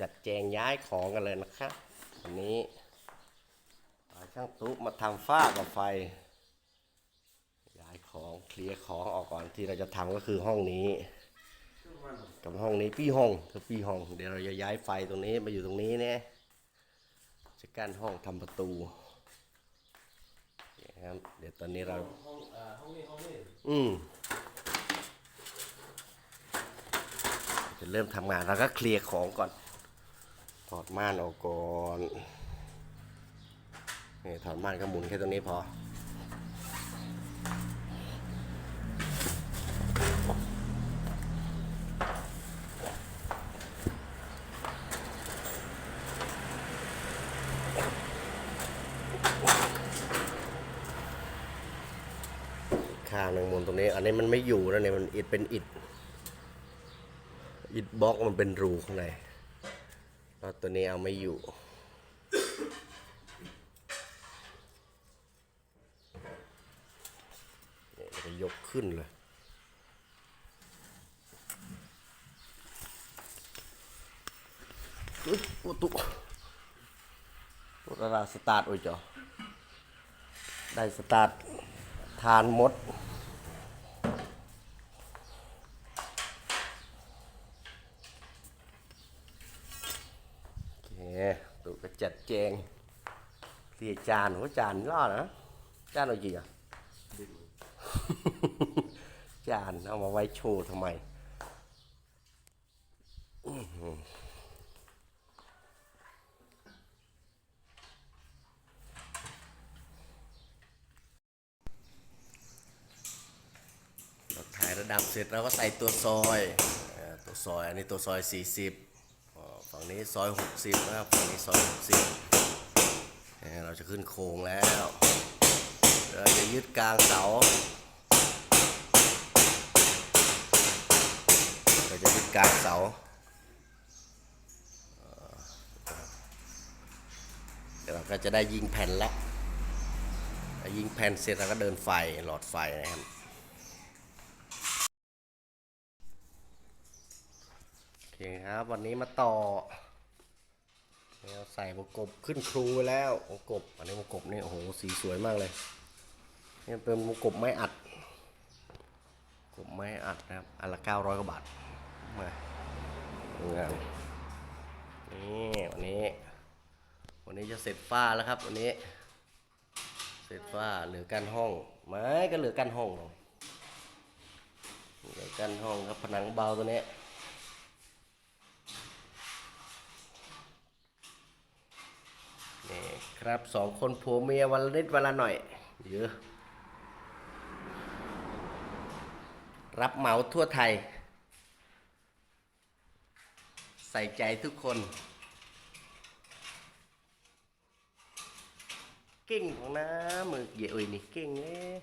จัดแจงย้ายของกันเลยนะครับวันนี้พาช่างตุ๊มาทำฝ้ากับไฟ ย้ายของเคลียร์ของออกก่อนที่เราจะทำก็คือห้องนี้ กับห้องนี้ปี้ห้องคือปี้ห้อง เดี๋ยวเราจะย้ายไฟตรงนี้มาอยู่ตรงนี้เนี่ยจะกั้นห้องทำประตูนะครับเดี๋ยวตอนนี้เราห้องอ่าห้องนี้ห้องนี้อืมจะเริ่มทำงานเราก็เคลียร์ของก่อน ถอดม่านออกก่อนนี่ถอดม่านก็หมุนแค่ตรงนี้พอข้างหนึ่งมุนตรงนี้ อันนี้มันไม่อยู่แล้วเนี่ยมันอิดเป็นอิดอิดบล็อกมันเป็นรูข้างใน แล้วตัวนี้เอาไม่อยู่ เนี่ยจะยกขึ้นเลยอุ๊ยโอ้ตุ๊รถราสตาร์ทโอ้ยจอได้สตาร์ททานมด โอเคตูก็ จัดแจงเคลียร์จานโหจานรอดนะจานเอาจริงอะจานเอามาไว้โชว์ทำไมอื้อหือเราถ่ายระดับเสร็จเราก็ใส่ตัวซอยเอ่อตัวซอย อันนี้ตัวซอย 40อ๋อฝั่ งนี้ซอย 60 นะครับฝั่งนี้ซอย 60เนี่ยเราจะขึ้นโค้งแล้วเราจะยึดกลางเสาเราจะยึดกลางเสาเดี๋ยวเราก็จะได้ยิงแผ่นแล้วยิงแผ่นเสร็จเราก็เดินไฟหลอดไฟนะครับ โอ เคครับ วันนี้มาต่อเราใส่วงกบขึ้นครูแล้ววงกบอันนี้วงกบนี่โอ้โหสีสวยมากเลยนี่เป็นวงกบไม้อัดกบไม้อัดนะครับอันละเก้าร้อยกว่าบาทมาดูงานนี่วันนี้ วันนี้จะเสร็จฝ้าแล้วครับวันนี้ เสร็จฝ้าเหลือกันห้องไม้ก็เหลือกันห้องเหลือกันห้องครับผนังเบาตัวนี้ นี่ ครับสองคนผัวเมียวันละนิดวันละหน่อยเยอะรับเหมาทั่วไทย ใส่ใจทุกคน เก่งของน้ามือเยอะเอ้ยนี่เก่งเลย